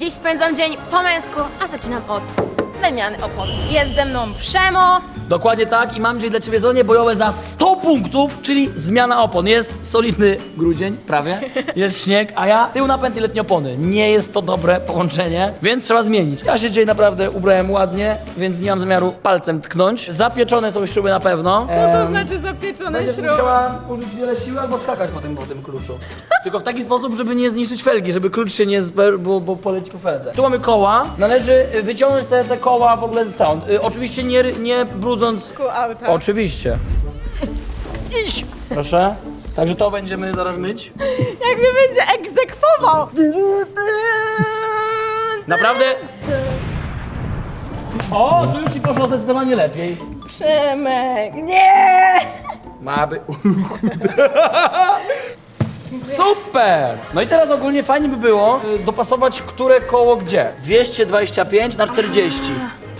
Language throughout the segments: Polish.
Dziś spędzam dzień po męsku, a zaczynam od wymiany opon. Jest ze mną Przemo, Dokładnie tak i mam dzisiaj dla Ciebie zadanie bojowe za 100 punktów, czyli zmiana opon. Jest solidny grudzień, prawie, jest śnieg, a ja tył napęd i letnie opony. Nie jest to dobre połączenie, więc trzeba zmienić. Ja się dzisiaj naprawdę ubrałem ładnie, więc nie mam zamiaru palcem tknąć. Zapieczone są śruby na pewno. Co to Em, znaczy zapieczone Będziesz śruby? musiała użyć wiele siły albo skakać po tym, po tym kluczu. Tylko w taki sposób, żeby nie zniszczyć felgi, żeby klucz się nie zber, bo, bo poleci po feldze. Tu mamy koła. Należy y, wyciągnąć te, te koła w ogóle stąd. Y, oczywiście nie, ry- nie brudząc... Ku auta. Oczywiście. Idź! Proszę. Także to będziemy zaraz myć. Jak mnie będzie egzekwował! Naprawdę... O, tu już ci poszło zdecydowanie lepiej. Przemek, nie! Ma by... Super! No i teraz ogólnie fajnie by było y, dopasować które koło gdzie. 225 na 40.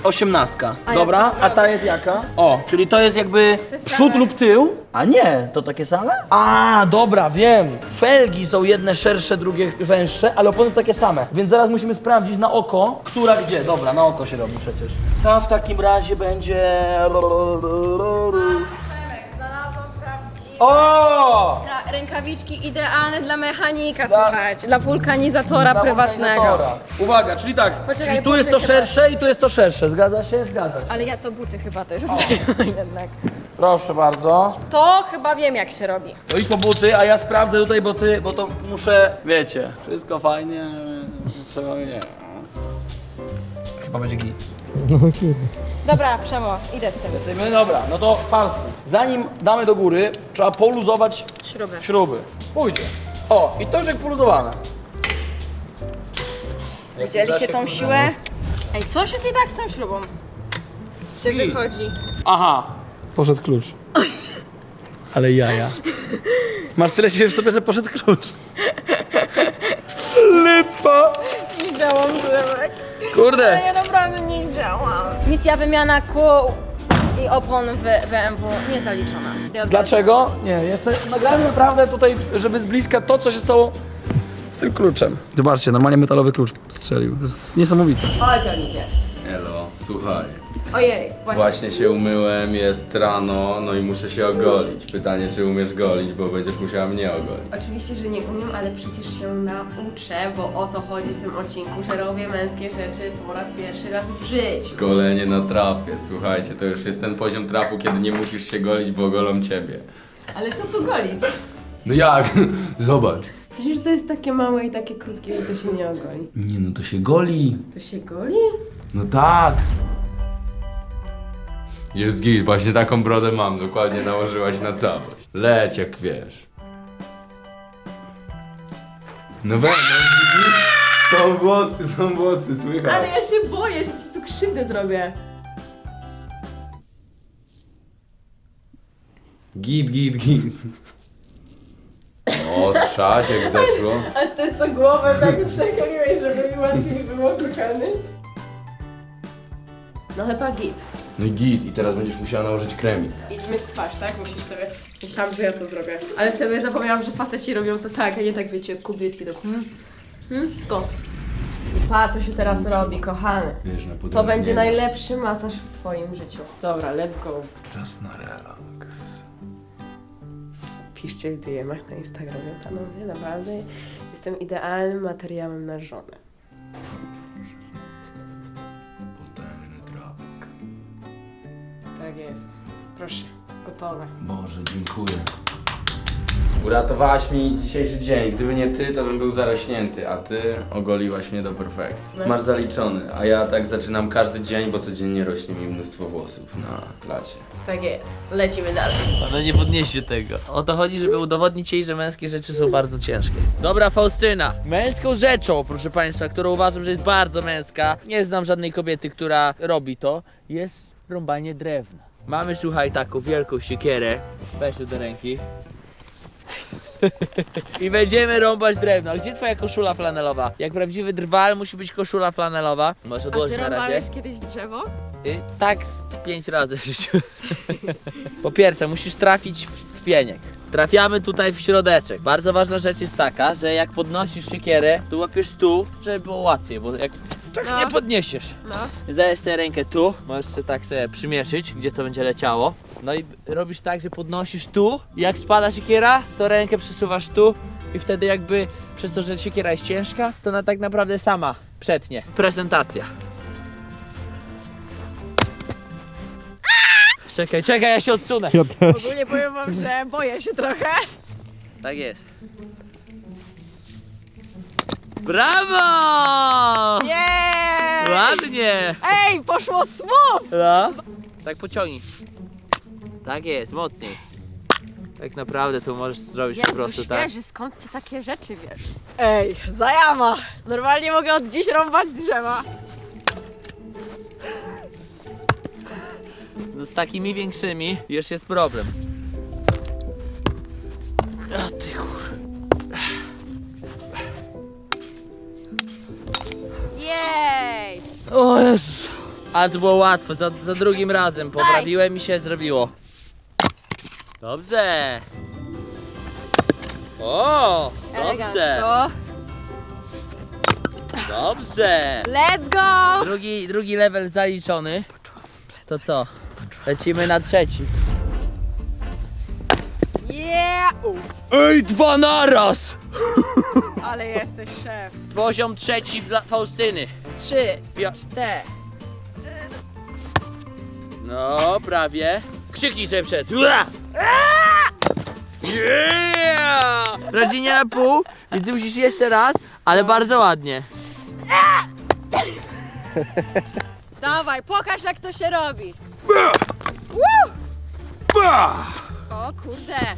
Osiemnastka. Dobra, a ta jest jaka? O, czyli to jest jakby przód lub tył? A nie, to takie same? A, dobra, wiem. Felgi są jedne szersze, drugie węższe, ale opony są takie same. Więc zaraz musimy sprawdzić na oko, która gdzie. Dobra, na oko się robi przecież. Ta w takim razie będzie... O! rękawiczki idealne dla mechanika, Dla- słuchajcie, dla wulkanizatora Dla prywatnego. organizatora. Uwaga, czyli tak, Poczekaj, czyli tu jest to poczekaj. szersze i tu jest to szersze. Zgadza się? Zgadza się. Ale ja to buty chyba też zdejmę jednak. Proszę bardzo. To chyba wiem jak się robi. To idź po buty, a ja sprawdzę tutaj, bo ty, bo to muszę, wiecie, wszystko fajnie, trzeba, nie. Chyba będzie git. Dobra, Przemo, idę z tym. Lecimy? Dobra, no to farstwo. Zanim damy do góry, trzeba poluzować Śruby. śruby. Pójdzie. O, i to już jak poluzowane. Widzieliście tą siłę? Ej, coś jest i tak z tą śrubą. Czy wychodzi? Aha. Poszedł klucz. Ale jaja. Masz tyle siły w sobie, że poszedł klucz. Lipa. Nie działam, Przemek. Kurde. Ja naprawdę nie działam. Misja wymiana kół i opon w BMW niezaliczona. Dlaczego? Nie, jeszcze nagrałem naprawdę tutaj, żeby z bliska to, co się stało z tym kluczem. Zobaczcie, normalnie metalowy klucz strzelił. To jest niesamowite. Chodź, Oliwie. Elo, słuchaj. Ojej, właśnie. Właśnie się umyłem, jest rano, no i muszę się ogolić. Pytanie, czy umiesz golić, bo będziesz musiała mnie ogolić. Oczywiście, że nie umiem, ale przecież się nauczę, bo o to chodzi w tym odcinku, że robię męskie rzeczy po raz pierwszy raz w życiu. Golenie na trapie, słuchajcie, to już jest ten poziom trapu, kiedy nie musisz się golić, bo golą ciebie. Ale co tu golić? No jak? Zobacz. Przecież to jest takie małe i takie krótkie, że to się nie ogoli. Nie no, to się goli. To się goli? No tak. Jest git, właśnie taką brodę mam, dokładnie nałożyłaś na całość. Leć jak wiesz. No weź, no widzisz? Są włosy, są włosy, słychać. Ale ja się boję, że ci tu krzywdę zrobię. Git, git, git. O, strzasiek zeszło. A ty co głowę tak przechyliłeś, żeby mi łatwiej było kochany? No chyba git. No i git, i teraz będziesz musiała nałożyć kremik. Idź myć twarz, tak? Musisz sobie... Myślałam, że ja to zrobię. Ale sobie zapomniałam, że faceci robią to tak, a nie tak wiecie, kobietki to... Hmm? Hmm? To. I pa, co się teraz robi, kochany. Wiesz, na To będzie najlepszy masaż w twoim życiu. Dobra, let's go. Czas na relaks. Piszcie w DM-ach na Instagramie, panowie, naprawdę. Jestem idealnym materiałem na żonę. Tak jest. Proszę, gotowe. Boże, dziękuję. Uratowałaś mi dzisiejszy dzień. Gdyby nie ty, to bym był zarośnięty, a ty ogoliłaś mnie do perfekcji. Masz zaliczony, a ja tak zaczynam każdy dzień, bo codziennie rośnie mi mnóstwo włosów na placie. Tak jest. Lecimy dalej. Ona nie podniesie tego. O to chodzi, żeby udowodnić jej, że męskie rzeczy są bardzo ciężkie. Dobra, Faustyna. Męską rzeczą, proszę państwa, którą uważam, że jest bardzo męska, nie znam żadnej kobiety, która robi to, jest rąbanie drewna. Mamy, słuchaj, taką wielką siekierę. Weź to do ręki. I będziemy rąbać drewno. A Gdzie twoja koszula flanelowa? Jak prawdziwy drwal musi być koszula flanelowa. Masz odłożyć na razie. kiedyś drzewo? Y, tak z pięć razy w życiu. po pierwsze, musisz trafić w, w pieniek. trafiamy tutaj w środeczek. Bardzo ważna rzecz jest taka, że jak podnosisz siekierę, to łapiesz tu, żeby było łatwiej, bo jak tak No. nie podniesiesz. No. Zdajesz tę rękę tu, możesz sobie tak sobie przymieszyć, gdzie to będzie leciało. No i robisz tak, że podnosisz tu, jak spada siekiera, to rękę przesuwasz tu i wtedy jakby przez to, że siekiera jest ciężka, to ona tak naprawdę sama przetnie. Prezentacja. Czekaj, czekaj, ja się odsunę. Ogólnie powiem wam, że boję się trochę. Tak jest. Brawo! Nie! Ładnie! Ej, poszło smooth! No. Tak pociągnij. Tak jest, mocniej. Tak naprawdę to możesz zrobić po prostu tak. skąd ty takie rzeczy wiesz? Ej, zajawa! Normalnie mogę od dziś rąbać drzewa. No z takimi większymi już jest problem. O ty kur... O Jezus. Ale to było łatwo, za, za drugim razem poprawiłem i się zrobiło. Dobrze. O, dobrze, Elegancko. dobrze. Let's go! Drugi, drugi level zaliczony. To co? Lecimy na trzeci. Yeah! Ej, dwa naraz! ale jesteś szef. Poziom trzeci dla Faustyny. Trzy, Pio- cztery. No, prawie. Krzyknij sobie przed. Ua! Yeah! Raczej nie na pół, więc musisz jeszcze raz, ale bardzo ładnie. Dawaj, pokaż jak to się robi. Woo! O kurde.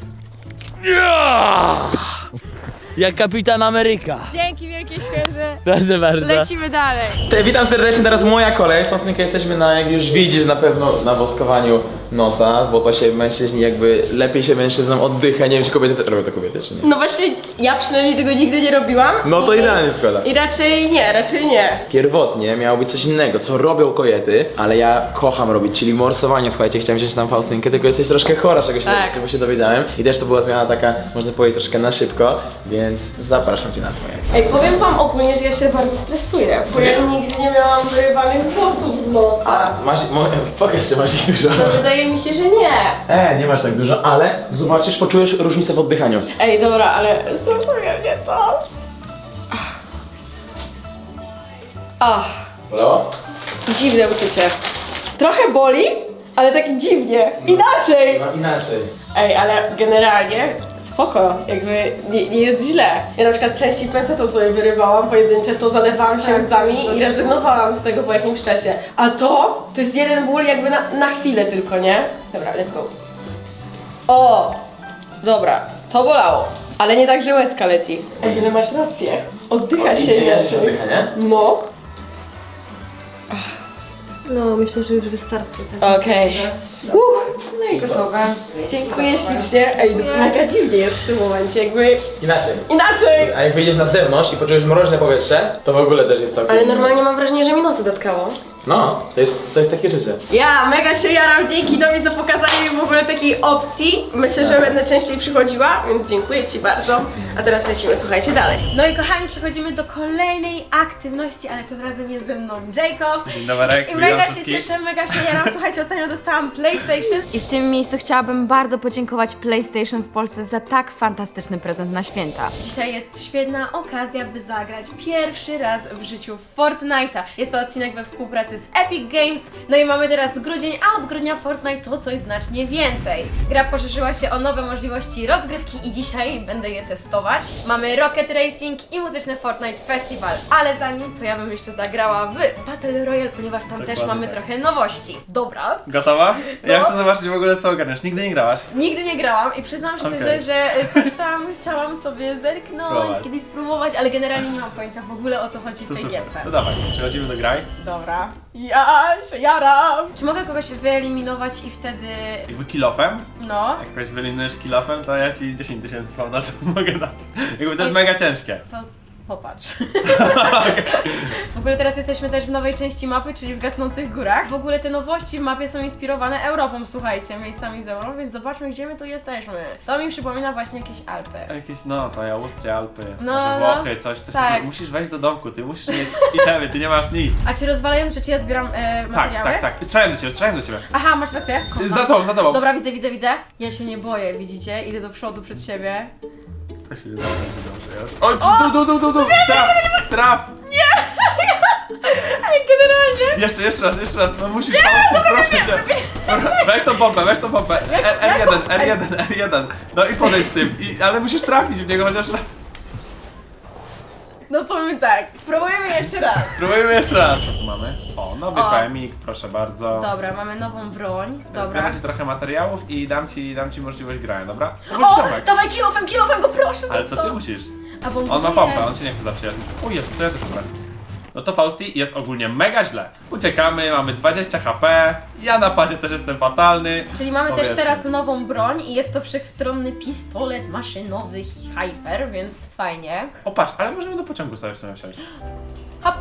Jak kapitan Ameryka. Dzięki wielkie świeże. Proszę bardzo. Lecimy dalej. Te, witam serdecznie, teraz moja kolej. Fasnynka jesteśmy na, jak już widzisz, na pewno na woskowaniu nosa, bo to się mężczyźni jakby, lepiej się mężczyznom oddycha. Nie wiem, czy kobiety też robią to kobiety, czy nie. No właśnie, ja przynajmniej tego nigdy nie robiłam. No to I- idealnie składa. I raczej nie, raczej nie. Pierwotnie miało być coś innego, co robią kobiety, ale ja kocham robić, czyli morsowanie. Słuchajcie, chciałem wziąć tam Faustynkę, tylko jesteś troszkę chora, czego się, Tak. czego się dowiedziałem. I też to była zmiana taka, można powiedzieć, troszkę na szybko, więc zapraszam cię na twoje. Ej, powiem wam ogólnie, że ja się bardzo stresuję, bo ja nigdy nie miałam wyrywanych włosów z nosa. A, masz, mo, pokaż się, masz ich dużo. No wydaje mi się, że nie. E, nie masz tak dużo, ale zobaczysz, poczujesz różnicę w oddychaniu. Ej, dobra, ale stresuje mnie to. Ach, Halo? dziwne uczucie. Trochę boli, ale tak dziwnie. Inaczej. No inaczej. Ej, ale generalnie spoko, jakby nie, nie jest źle. Ja na przykład częściej pensetą sobie wyrywałam pojedyncze, to zalewałam się łzami i rezygnowałam z tego po jakimś czasie. A to, to jest jeden ból jakby na, na chwilę tylko, nie? Dobra, let's go. O! Dobra, to bolało. Ale nie tak, że łezka leci. Ej, ale masz rację. Oddycha się inaczej. oddycha, nie? No. No, myślę, że już wystarczy. Tak. Okej. Uff, no i gotowe. Dziękuję ślicznie. Ej, mega dziwnie jest w tym momencie, jakby Inaczej. inaczej. A jak wyjdziesz na zewnątrz i poczujesz mroźne powietrze, to w ogóle też jest całkiem... Ale normalnie mam wrażenie, że mi nosy dotkało. No, to jest, to jest takie życie. Ja mega się jaram dzięki Domi za pokazanie mi w ogóle takiej opcji. Myślę, że będę częściej przychodziła, więc dziękuję Ci bardzo. A teraz lecimy, słuchajcie, dalej. No i kochani, przechodzimy do kolejnej aktywności, ale tym razem jest ze mną Jacob. Dzień dobry, I mega się cieszę, mega się jaram. Słuchajcie, ostatnio dostałam PlayStation. I w tym miejscu chciałabym bardzo podziękować PlayStation w Polsce za tak fantastyczny prezent na święta. Dzisiaj jest świetna okazja, by zagrać pierwszy raz w życiu w Fortnite'a. Jest to odcinek we współpracy z Epic Games. No i mamy teraz grudzień, a od grudnia Fortnite to coś znacznie więcej. Gra poszerzyła się o nowe możliwości rozgrywki i dzisiaj będę je testować. Mamy Rocket Racing i muzyczny Fortnite Festival. Ale zanim to ja bym jeszcze zagrała w Battle Royale, ponieważ tam też Dokładnie mamy tak. trochę nowości. Dobra, Gotowa? No. Ja chcę zobaczyć w ogóle co ogarniasz. Nigdy nie grałaś. Nigdy nie grałam i przyznam szczerze, Okej. że coś tam chciałam sobie zerknąć, Spróbować. kiedyś spróbować, ale generalnie nie mam pojęcia w ogóle o co chodzi w To tej super. gierce. No dawaj, przechodzimy do graj. Dobra. Ja się jaram. Czy mogę kogoś wyeliminować i wtedy... Jakby kilofem. no... Jak kogoś wyeliminujesz kilofem, to ja ci 10 tysięcy fałda co mogę dać. Jakby to jest mega ciężkie. To Popatrz. w ogóle teraz jesteśmy też w nowej części mapy, czyli w Gasnących Górach. W ogóle te nowości w mapie są inspirowane Europą, słuchajcie, miejscami z Europy, więc zobaczmy, gdzie my tu jesteśmy. To mi przypomina właśnie jakieś Alpy. Jakieś, no, to ja Austria, Alpy, No, może no. Włochy, coś, coś. Tak. coś. Musisz wejść do domku, ty musisz mieć itemy, ty nie masz nic. A czy rozwalając rzeczy ja zbieram e, Tak, materiały? tak, tak. Strzelałem do ciebie, strzelałem do ciebie. Aha, masz rację. Za tobą, za tobą. Dobra, widzę, widzę, widzę. Ja się nie boję, widzicie? Idę do przodu przed siebie. To się dobrze, dobrze już. O, du, du, du, du, du. Traf, traf. Ej, generalnie... Jeszcze, jeszcze raz, jeszcze raz, no musisz pomóc, proszę cię. Weź tą pompę, weź tą pompę. R- R1, R1, R1. No i podejdź z tym, I, ale musisz trafić w niego chociaż raz. No powiem tak, spróbujemy jeszcze raz. Spróbujmy jeszcze raz. Co tu mamy? O, nowy O. PMik, proszę bardzo. Dobra, mamy nową broń. Dobra. Zbieram ci trochę materiałów i dam ci, dam ci możliwość grania, dobra? O, Możesz ściągać. dawaj kilofem, kilofem go proszę, Ale zrób to ty musisz. A bo On ma pompę, on się nie chce zaprzyjaźnić. O jest, to ja też. No to Fausti jest ogólnie mega źle. Uciekamy, mamy 20 HP. Ja na padzie też jestem fatalny. Czyli mamy też Powiedzmy. teraz nową broń i jest to wszechstronny pistolet maszynowy Hyper, więc fajnie. O patrz, ale możemy do pociągu sobie w sumie wsiąść. Hop!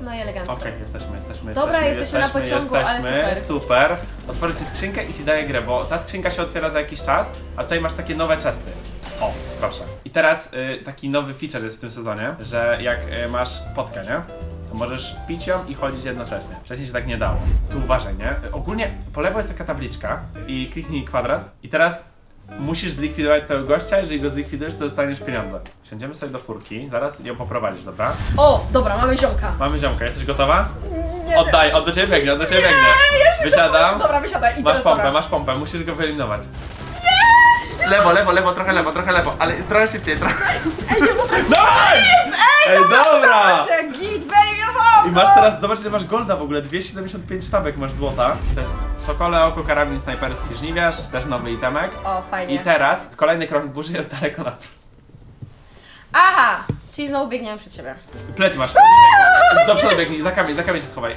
No i elegancko. Okej, jesteśmy, jesteśmy, Dobra, jesteśmy, jesteśmy na pociągu, ale jesteśmy, super. Otworzę ci skrzynkę i ci daję grę, bo ta skrzynka się otwiera za jakiś czas, a tutaj masz takie nowe chesty. O, proszę. I teraz y, taki nowy feature jest w tym sezonie, że jak y, masz potkę, nie? Możesz pić ją i chodzić jednocześnie. Wcześniej się tak nie dało. Tu uważaj, nie? Ogólnie po lewo jest taka tabliczka i kliknij kwadrat i teraz musisz zlikwidować tego gościa, jeżeli go zlikwidujesz, to dostaniesz pieniądze. Wsiądziemy sobie do furki, zaraz ją poprowadzisz, dobra? O, dobra, mamy ziomka. Mamy ziomka, jesteś gotowa? Oddaj, on do ciebie biegnie, on do ciebie biegnie. Wysiadam. Dobra, wysiadaj i Masz teraz pompę, dobra. masz pompę, musisz go wyeliminować. Lewo, lewo, lewo, trochę lewo, trochę lewo, ale trochę szybciej, trochę. Dawaj! Ej, dobra! Się I masz teraz, zobacz ile masz golda w ogóle, 275 sztabek masz złota. To jest Sokole Oko, karabin snajperski żniwiarz, też nowy itemek. O, fajnie. I teraz kolejny krok burzy jest daleko na wprost. Aha! Czyli znowu biegniemy przed siebie. Plecy masz. Do przodu biegnij, za kamień, za kamień się schowaj.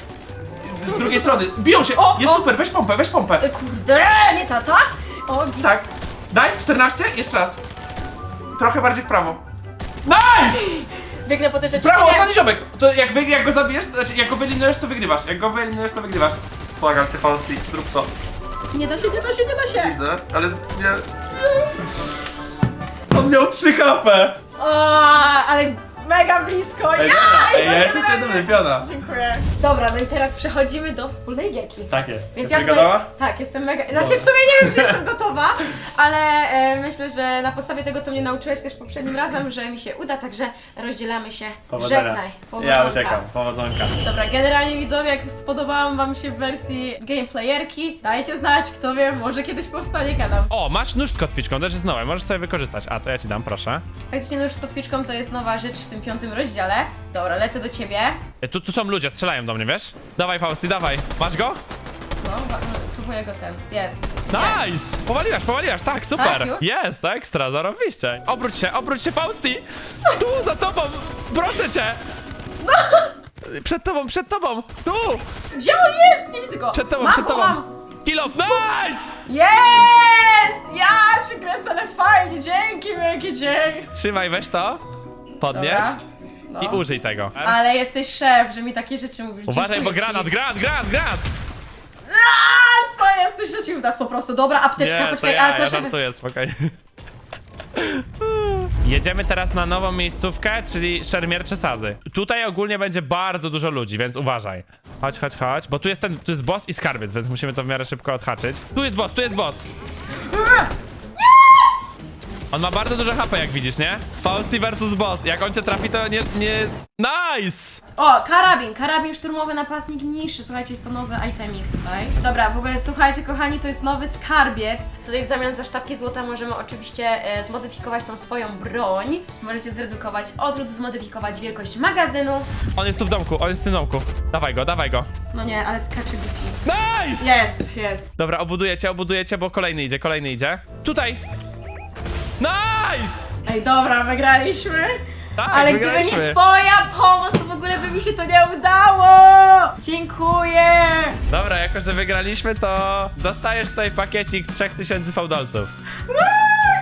Z drugiej strony, biją się! O, Jest o. super, weź pompę, weź pompę. E, Kurde, nie tata? O, git. Tak. Nice, 14, jeszcze raz. Trochę bardziej w prawo. Nice! Biegnę po te rzeczy. Brawo, Nie. ostatni ziomek! To jak, wy, jak go zabijesz, to znaczy jak go wyeliminujesz, to wygrywasz. Jak go wyeliminujesz, to wygrywasz. Błagam cię, Fausti, zrób to. Nie da się, nie da się, nie da się. Widzę, ale nie... On miał 3 HP! O, ale mega blisko. Ej, Ja! dobra, ej, ja jestem. Dziękuję. Dobra, no i teraz przechodzimy do wspólnej gierki. Tak jest. Więc Jesteś ja tutaj, gotowa? Tak, jestem mega. Znaczy Dobra. w sumie nie wiem, czy jestem gotowa, ale e, myślę, że na podstawie tego, co mnie nauczyłeś też poprzednim razem, że mi się uda, także rozdzielamy się. Powodzenia. Żegnaj. Ja Powodzonka. uciekam, powodzonka. Dobra, generalnie widzowie, jak spodobałam wam się w wersji gameplayerki, dajcie znać, kto wie, może kiedyś powstanie kanał. O, masz nóż z kotwiczką, też jest nowe, możesz sobie wykorzystać. A, to ja ci dam, proszę. Faktycznie nóż z kotwiczką to jest nowa rzecz w tym piątym rozdziale. Dobra, lecę do ciebie. E, Tu, tu są ludzie, strzelają do mnie, wiesz? Dawaj, Fausty, dawaj. Masz go? No, wa- no, próbuję go ten. Jest. Nice! Powaliłaś, powaliłaś, tak, Tak, super. już? Jest, ekstra, zarobiście. Obróć się, obróć się, Fausti! Tu, za tobą, proszę cię! Przed tobą, przed tobą! Tu! Gdzie on jest? Nie widzę go. Przed tobą, mam przed go, tobą! Mam. Kill off, nice! Jest! Ja cię kręcę, ale fajnie, dzięki wielkie dzień. Trzymaj, weź to, podnieś Dobra. No. i użyj tego. Ale jesteś szef, że mi takie rzeczy mówisz. Uważaj, bo granat, ci. granat, granat, granat! A, co jesteś, że ci uda po prostu. Dobra, apteczka, Nie, to poczekaj, ja, ale to ja żartuję, spokojnie. Jedziemy teraz na nową miejscówkę, czyli Szermiercze Sady. Tutaj ogólnie będzie bardzo dużo ludzi, więc uważaj. Chodź, chodź, chodź, bo tu jest ten, tu jest boss i skarbiec, więc musimy to w miarę szybko odhaczyć. Tu jest boss, tu jest boss. On ma bardzo dużo HP, jak widzisz, nie? Fausti versus boss. Jak on cię trafi, to nie, nie... Nice! O, karabin, karabin szturmowy, napastnik niższy. Słuchajcie, jest to nowy itemik tutaj. Dobra, w ogóle słuchajcie, kochani, to jest nowy skarbiec. Tutaj w zamian za sztabki złota możemy oczywiście e, zmodyfikować tą swoją broń. Możecie zredukować odrzut, zmodyfikować wielkość magazynu. On jest tu w domku, on jest w tym domku. Dawaj go, dawaj go. No nie, ale skacze głupi. Nice! Jest, jest. Dobra, obudujecie, obudujecie, bo kolejny idzie, kolejny idzie. Tutaj! Ej, dobra, wygraliśmy. Tak, Ale wygraliśmy. gdyby nie twoja pomoc, to w ogóle by mi się to nie udało! Dziękuję! Dobra, jako że wygraliśmy, to dostajesz tutaj pakiecik z 3000 fałdolców. Uuu,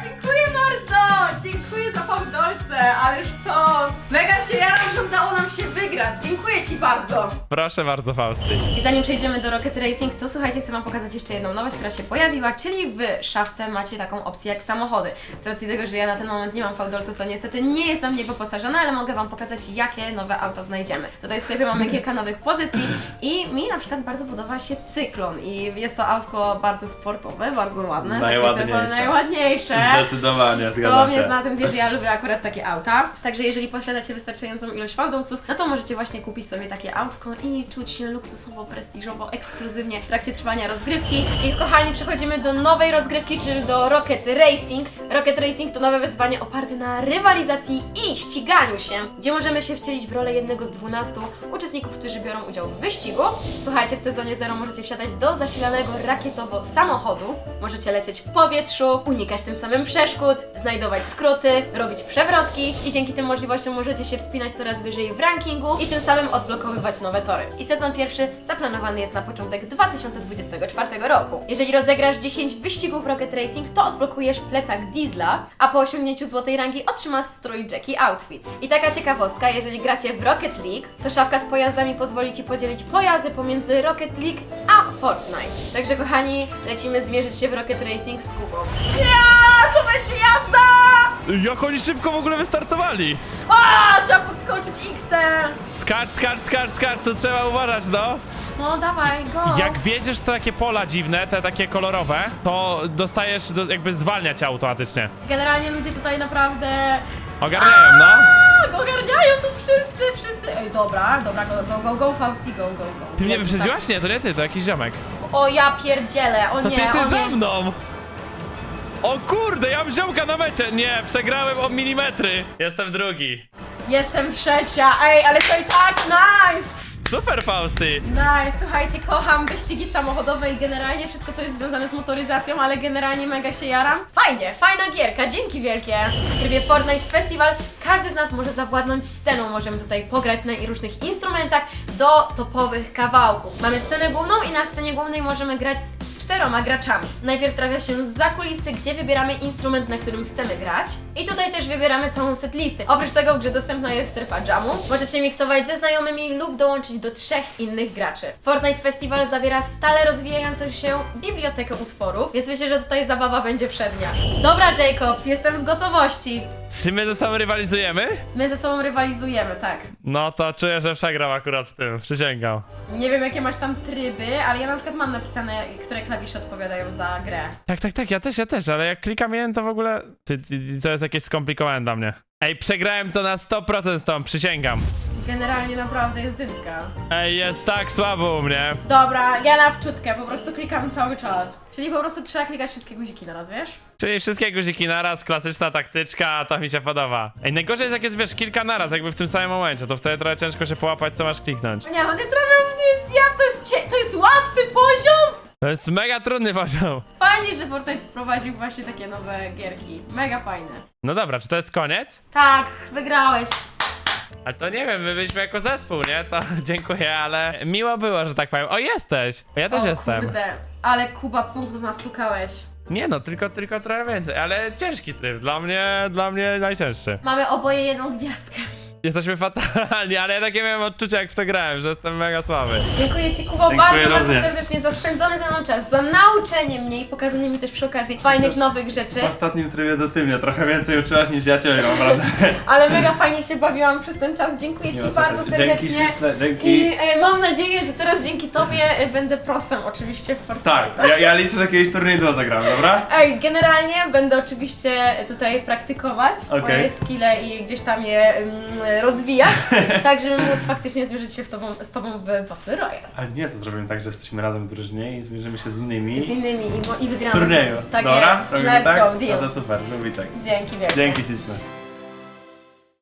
dziękuję bardzo! Dziękuję za fałdolce! Boże, ależ to! Mega się jaram, że udało nam się wygrać. Dziękuję Ci bardzo. Proszę bardzo, Fausty. I zanim przejdziemy do Rocket Racing, to słuchajcie, chcę Wam pokazać jeszcze jedną nowość, która się pojawiła, czyli w szafce macie taką opcję jak samochody. Z racji tego, że ja na ten moment nie mam fałdolców, to niestety nie jestem w nie wyposażona, ale mogę Wam pokazać, jakie nowe auta znajdziemy. Tutaj w sklepie mamy kilka nowych pozycji i mi na przykład bardzo podoba się Cyklon i jest to autko bardzo sportowe, bardzo ładne. takie Najładniejsze. typowe- Najładniejsze. Zdecydowanie, Kto zgadza mnie się. zna, ten wie, że ja lubię akurat takie auta. Także jeżeli posiadacie wystarczającą ilość fałdolców, no to możecie właśnie kupić sobie takie autko i czuć się luksusowo, prestiżowo, ekskluzywnie w trakcie trwania rozgrywki. I kochani, przechodzimy do nowej rozgrywki, czyli do Rocket Racing. Rocket Racing to nowe wyzwanie oparte na rywalizacji i ściganiu się, gdzie możemy się wcielić w rolę jednego z 12 uczestników, którzy biorą udział w wyścigu. Słuchajcie, w sezonie 0 możecie wsiadać do zasilanego rakietowo samochodu, możecie lecieć w powietrzu, unikać tym samym przeszkód, znajdować skróty, robić przewrotki i dzięki tym możliwościom możecie się wspinać coraz wyżej w rankingu i tym samym odblokowywać nowe tory. I sezon pierwszy zaplanowany jest na początek 2024 roku. Jeżeli rozegrasz 10 wyścigów Rocket Racing, to odblokujesz plecak Diesla, a po osiągnięciu złotej rangi otrzymasz strój Jackie Outfit. I taka ciekawostka, jeżeli gracie w Rocket League, to szafka z pojazdami pozwoli Ci podzielić pojazdy pomiędzy Rocket League a Fortnite. Także kochani, lecimy zmierzyć się w Rocket Racing z Kubą. Ja, to będzie jazda! Jak oni szybko w ogóle wystartowali? A, trzeba podskoczyć X-em! Skacz, skacz, skacz, skacz, to trzeba uważać, no. No dawaj, go! Jak wiedziesz takie pola dziwne, te takie kolorowe, to dostajesz, do, jakby zwalniać automatycznie. Generalnie ludzie tutaj naprawdę Ogarniają, no. tak ogarniają tu wszyscy, wszyscy. Ej, dobra, dobra, go, go, go, go, Fausti, go, go, go. Ty mnie Jest wyprzedziłaś? Nie, to nie ty, to jakiś ziomek. tak. O ja pierdzielę, o nie, ty jesteś o nie. mną! O kurde, ja mam ziomka na mecie! Nie, przegrałem o milimetry. Jestem drugi. Jestem trzecia, ej, ale to i tak nice! Super, Fausty! Nice, słuchajcie, kocham wyścigi samochodowe i generalnie wszystko, co jest związane z motoryzacją, ale generalnie mega się jaram. Fajnie, fajna gierka, dzięki wielkie. W trybie Fortnite Festival każdy z nas może zawładnąć sceną, możemy tutaj pograć na różnych instrumentach do topowych kawałków. Mamy scenę główną i na scenie głównej możemy grać z, czteroma graczami. Najpierw trafia się za kulisy, gdzie wybieramy instrument, na którym chcemy grać i tutaj też wybieramy całą setlistę. Oprócz tego grze dostępna jest strefa jamu. Możecie miksować ze znajomymi lub dołączyć do trzech innych graczy. Fortnite Festival zawiera stale rozwijającą się bibliotekę utworów, więc myślę, że tutaj zabawa będzie przednia. Dobra, Jacob, jestem w gotowości. Czy my ze sobą rywalizujemy? My ze sobą rywalizujemy, tak. No to czuję, że przegram akurat z tym, przysięgam. Nie wiem, jakie masz tam tryby, ale ja na przykład mam napisane, które klawisze odpowiadają za grę. Tak, tak, tak, ja też, ja też, ale jak klikam jeden, to w ogóle... Ty, ty, ty, to jest jakieś skomplikowane dla mnie. Ej, przegrałem to na 100% z tą, przysięgam. Generalnie naprawdę jest dynka. Ej, jest tak słabo u mnie. Dobra, ja na wczutkę, po prostu klikam cały czas. Czyli po prostu trzeba klikać wszystkie guziki naraz, wiesz? Czyli wszystkie guziki naraz, klasyczna taktyczka, to mi się podoba. Ej, najgorzej jest jak jest, wiesz, kilka naraz, jakby w tym samym momencie, to wtedy trochę ciężko się połapać, co masz kliknąć. Nie, no nie trafiam w nic, ja, to jest, cie- to jest łatwy poziom! To jest mega trudny poziom. Fajnie, że Fortnite wprowadził właśnie takie nowe gierki. Mega fajne. No dobra, czy to jest koniec? Tak, wygrałeś. Ale to nie wiem, my byliśmy jako zespół, nie? To dziękuję, ale miło było, że tak powiem. O, jesteś! Ja też o, jestem. Kurde, ale Kuba punktów nastukałeś. Nie no, tylko, tylko trochę więcej, ale ciężki tryb. Dla mnie, dla mnie najcięższy. Mamy oboje jedną gwiazdkę. Jesteśmy fatalni, ale ja takie miałem odczucie jak w to grałem, że jestem mega słaby. Dziękuję Ci, Kubo, Dziękuję bardzo, bardzo również. serdecznie za spędzony ze mną czas, za nauczenie mnie i pokazanie mi też przy okazji fajnych, nowych rzeczy. W ostatnim trybie to ty mnie trochę więcej uczyłaś niż ja ciebie, mam wrażenie. Ale mega fajnie się bawiłam przez ten czas. Dziękuję Ci bardzo serdecznie. Dzięki śliczne, dzięki. I e, mam nadzieję, że teraz dzięki Tobie e, będę prosem oczywiście w Fortnite. Tak, ja, ja liczę, że jakiegoś turniej 2 zagramy, dobra? Ej, generalnie będę oczywiście tutaj praktykować swoje Okej. skille i gdzieś tam je mm, rozwijać, tak żeby móc faktycznie zmierzyć się w tobą, z Tobą w Battle Royale. Ale nie, to zrobimy tak, że jesteśmy razem w drużynie i zmierzymy się z innymi Z innymi i, mo- i w wygramy. turnieju. Tak dobra? jest. Robimy Let's tak? go, deal. No to super, lubiczek. Dzięki wielkie. Dzięki śliczne.